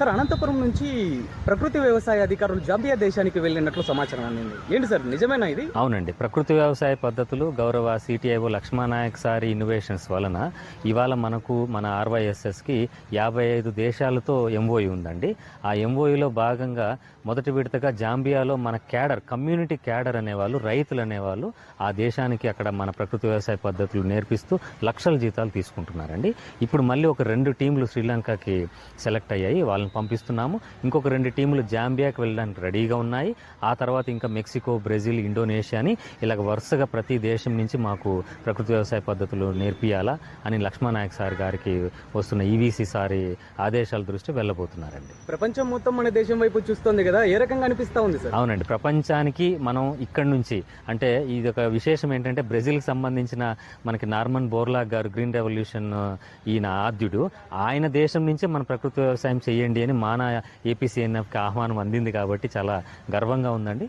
Sir Anantapuram నుంచి ప్రకృతి వ్యవసాయ అధికారులు జాంబియా దేశానికి వెళ్ళినట్లు సమాచారం అందింది. ఏంటి సార్ నిజమేనా ఇది? అవునండి. ప్రకృతి వ్యవసాయ పద్ధతులు గౌరవ సిటిఐఓ లక్ష్మణనాయక్ సారి ఇన్నోవేషన్స్ వలన ఇవాళ మనకు మన ఆర్వైఎస్ఎస్కి యాభై ఐదు దేశాలతో ఎంఓఈ ఉందండి. ఆ ఎంఓఈలో భాగంగా మొదటి విడతగా జాంబియాలో మన క్యాడర్ కమ్యూనిటీ క్యాడర్ అనేవాళ్ళు రైతులు అనేవాళ్ళు ఆ దేశానికి అక్కడ మన ప్రకృతి వ్యవసాయ పద్ధతులు నేర్పిస్తూ లక్షల జీతాలు తీసుకుంటున్నారండి. ఇప్పుడు మళ్ళీ ఒక రెండు టీంలు శ్రీలంకకి సెలెక్ట్ అయ్యాయి. వాళ్ళని పంపిస్తున్నాము. ఇంకొక రెండు టీంలు జాంబియాకి వెళ్ళడానికి రెడీగా ఉన్నాయి. ఆ తర్వాత ఇంకా మెక్సికో బ్రెజిల్ ఇండోనేషియా అని ఇలాగ వరుసగా ప్రతి దేశం నుంచి మాకు ప్రకృతి వ్యవసాయ పద్ధతులు నేర్పియాలా అని లక్ష్మణనాయక్ సార్ గారికి వస్తున్న ఈవీసీ సారి ఆదేశాల దృష్టి వెళ్ళబోతున్నారండి. ప్రపంచం మొత్తం మన దేశం వైపు చూస్తుంది కదా? ఏ రకంగా అనిపిస్తా ఉంది సార్? అవునండి. ప్రపంచానికి మనం ఇక్కడి నుంచి అంటే ఇది ఒక విశేషం ఏంటంటే బ్రెజిల్కి సంబంధించిన మనకి నార్మన్ బోర్లాగ్ గారు గ్రీన్ రెవల్యూషన్ ఈయన ఆద్యుడు. ఆయన దేశం నుంచే మన ప్రకృతి వ్యవసాయం చేయండి అని మాన ఏపీసీఎన్ఎఫ్కి ఆహ్వానం అందింది కాబట్టి చాలా గర్వంగా ఉందండి.